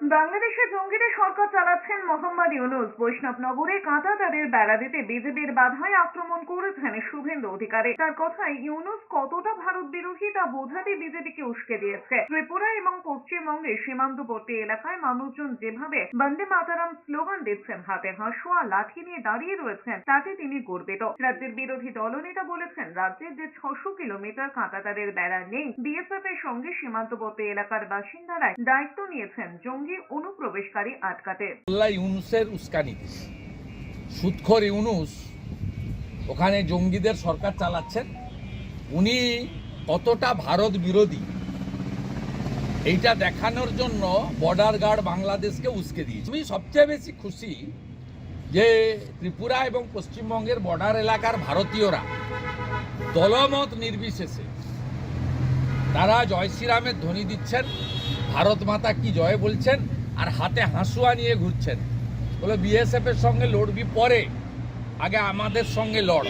বাংলাদেশে জঙ্গিদের সরকার চালাচ্ছেন মোহাম্মদ ইউনুস। বৈষ্ণবনগরে কাঁটাতারের বেড়া দিতে বিজেপির বাধায় আক্রমণ করেছেন শুভেন্দু অধিকারী। তার কথায় ইউনুস কতটা ভারত বিরোধী তা বোঝাতে বিজেপিকে উস্কে দিয়েছে। ত্রিপুরা এবং পশ্চিমবঙ্গে সীমান্তবর্তী এলাকায় মানুষজন যেভাবে বন্দে মাতারাম স্লোগান দিচ্ছেন, হাতে হাঁসুয়া, লাঠি নিয়ে দাঁড়িয়ে রয়েছেন, তাতে তিনি গর্বিত। রাজ্যের বিরোধী দলনেতা বলেছেন রাজ্যের যে ছশো কিলোমিটার কাঁটাতারের বেড়া নেই। বিএসএফ এর সঙ্গে সীমান্তবর্তী এলাকার বাসিন্দারাই দায়িত্ব নিয়েছেন জঙ্গি অনুপ্রবেশকারী আটকাতে। আল্লাহ ইউনুসের উস্কানি। সুৎখর ইউনুস, ওখানে জঙ্গিদের সরকার চালাচ্ছেন। উনি কতটা ভারত বিরোধী, এইটা দেখানোর জন্য বর্ডার গার্ড বাংলাদেশকে উস্কে দিয়েছে। আমি সবচেয়ে বেশি খুশি যে ত্রিপুরা এবং পশ্চিমবঙ্গের বর্ডার এলাকার ভারতীয়রা দলমত নির্বিশেষে তারা জয় শ্রীরামের ধ্বনি দিচ্ছেন, ভারত মাতা কি জয় বলছেন, আর হাতে হাঁসুয়া নিয়ে ঘুরছেন। বলে বিএসএফ এর সঙ্গে লড়বি পরে, আগে আমাদের সঙ্গে লড়।